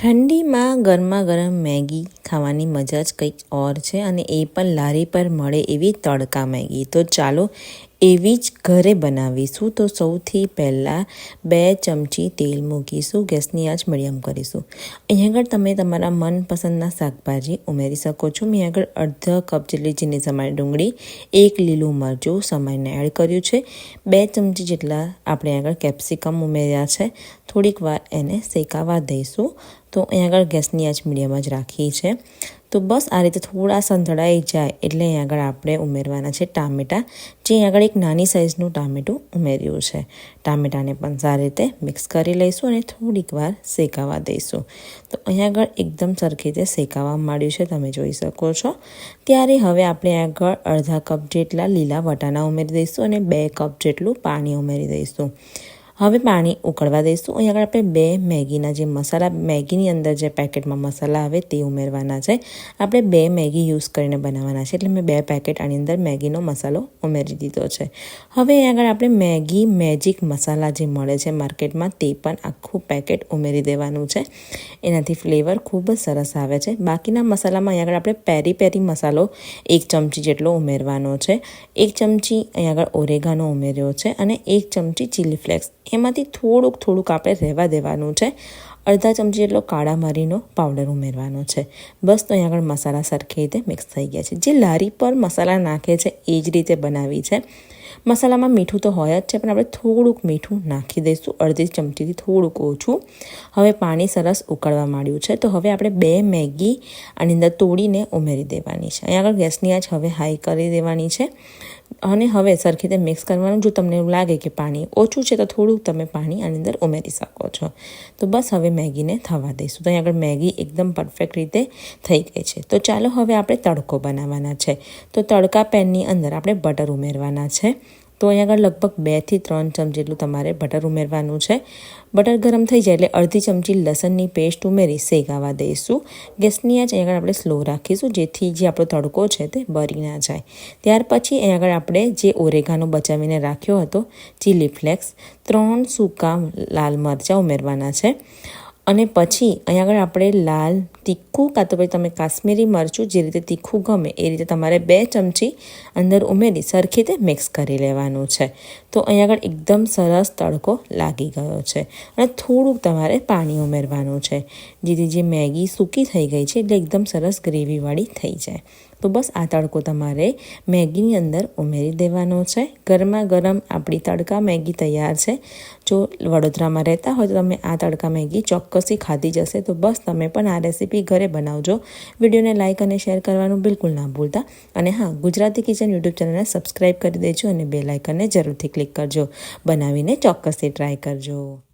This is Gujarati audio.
ઠંડીમાં ગરમા ગરમ મેગી ખાવાની મજા જ કંઈક ઓર છે અને એ પણ લારી પર મળે એવી તડકા મેગી. તો ચાલો એવી જ ઘરે બનાવીશું. તો સૌથી પહેલાં બે ચમચી તેલ મૂકીશું. ગેસની આંચ મીડિયમ કરીશું. અહીં આગળ તમે તમારા મનપસંદના શાકભાજી ઉમેરી શકો છો. મેં આગળ અડધા કપ જેટલી ચીની સમારી ડુંગળી, એક લીલું મરચું સમાઈને એડ કર્યું છે. બે ચમચી જેટલા આપણે આગળ કેપ્સિકમ ઉમેર્યા છે. થોડીક વાર એને શેકાવા દઈશું. તો અહીં આગળ ગેસની આંચ મીડિયમમાં જ રાખી છે તો બસ આ રીતે થોડા સંતળાઈ જાય એટલે અહીં આગળ આપણે ઉમેરવાના છે ટામેટાં, જે અહીં આગળ એક નાની સાઇઝનું ટામેટું ઉમેર્યું છે. ટામેટાને પણ સારી રીતે મિક્સ કરી લઈશું અને થોડીક વાર શેકાવા દઈશું. તો અહીં આગળ એકદમ સરખી રીતે શેકાવા માંડ્યું છે, તમે જોઈ શકો છો. ત્યારે હવે આપણે આગળ અડધા કપ જેટલા લીલા વટાણા ઉમેરી દઈશું અને બે કપ જેટલું પાણી ઉમેરી દઈશું. હવે પાણી ઉકળવા દઈશું. અહીં આગળ આપણે બે મેગીના જે મસાલા, મેગીની અંદર જે પેકેટમાં મસાલા આવે તે ઉમેરવાના છે. આપણે બે મેગી યુઝ કરીને બનાવવાના છે. એટલે મેં બે પેકેટ આની અંદર મેગીનો મસાલો ઉમેરી દીધો છે. હવે અહીં આગળ આપણે મેગી મેજિક મસાલા જે મળે છે માર્કેટમાં તે પણ આખું પેકેટ ઉમેરી દેવાનું છે. એનાથી ફ્લેવર ખૂબ જ સરસ આવે છે. બાકીના મસાલામાં અહીં આગળ આપણે પેરી પેરી મસાલો એક ચમચી જેટલો ઉમેરવાનો છે. એક ચમચી અહીં આગળ ઓરેગાનો ઉમેર્યો છે અને એક ચમચી ચીલી ફ્લેક્સ એમાંથી થોડુંક થોડુંક આપણે રહેવા દેવાનું છે. અડધા ચમચી જેટલો કાળા મરીનો પાવડર ઉમેરવાનો છે. બસ તો અહીં આગળ મસાલા સરખી રીતે મિક્સ થઈ ગયા છે. જે લારી પર મસાલા નાખે છે, એ જ રીતે બનાવી છે. મસાલામાં મીઠું તો હોય જ છે, પણ આપણે થોડુંક મીઠું નાખી દઈશું. અડધી ચમચીથી થોડુંક ઓછું. હવે પાણી સરસ ઉકળવા માંડ્યું છે, તો હવે આપણે બે મેગી આની અંદર તોડીને ઉમેરી દેવાની છે. અહીંયા આગળ ગેસની આંચ હવે હાઈ કરી દેવાની છે અને હવે સરખી રીતે મિક્સ કરવાનું. જો તમને એવું લાગે કે પાણી ઓછું છે, તો થોડુંક તમે પાણી આની અંદર ઉમેરી શકો છો. તો બસ હવે મેગીને થવા દઈશું. તો અહીં આગળ મેગી એકદમ પરફેક્ટ રીતે થઈ ગઈ છે. તો ચાલો હવે આપણે તડકો બનાવવાના છે. તો તડકા પેનની અંદર આપણે બટર ઉમેરવાના છે. તો અહીં આગળ લગભગ બેથી ત્રણ ચમચી જેટલું તમારે બટર ઉમેરવાનું છે. બટર ગરમ થઈ જાય એટલે અડધી ચમચી લસણની પેસ્ટ ઉમેરી શેકાવા દઈશું. ગેસની આંચ અહીં આગળ આપણે સ્લો રાખીશું જેથી જે આપણો તડકો છે તે બરી ના જાય. ત્યાર પછી અહીં આગળ આપણે જે ઓરેગાનો બચાવીને રાખ્યો હતો, ચીલી ફ્લેક્સ, ત્રણ સૂકા લાલ મરચાં ઉમેરવાના છે. અને પછી અહીંયા આગળ આપણે લાલ, તીખું કાં તો પછી તમે કાશ્મીરી મરચું જે રીતે તીખું ગમે એ રીતે તમારે બે ચમચી અંદર ઉમેરી સરખી રીતે મિક્સ કરી લેવાનું છે. તો અહીં આગળ એકદમ સરસ તડકો લાગી ગયો છે અને થોડુંક તમારે પાણી ઉમેરવાનું છે. જેથી જે મેગી સૂકી થઈ ગઈ છે એટલે એકદમ સરસ ગ્રેવીવાળી થઈ જાય. તો બસ આ તડકો તમારે મેગીની અંદર ઉમેરી દેવાનો છે. ગરમા ગરમ આપણી તડકા મેગી તૈયાર છે. જો વડોદરામાં રહેતા હોય તો તમે આ તડકા મેગી ચોક્કસથી ખાધી જશે તો બસ તમે પણ આ રેસીપી ઘરે બનાવજો. વિડીયોને લાઇક અને શેર કરવાનું બિલકુલ ના ભૂલતા. અને હા, ગુજરાતી કિચન યુટ્યુબ ચેનલને સબસ્ક્રાઈબ કરી દેજો અને બે લાઇકનને જરૂરથી ક્લિક કરજો. બનાવીને ચોક્કસથી ટ્રાય કરજો.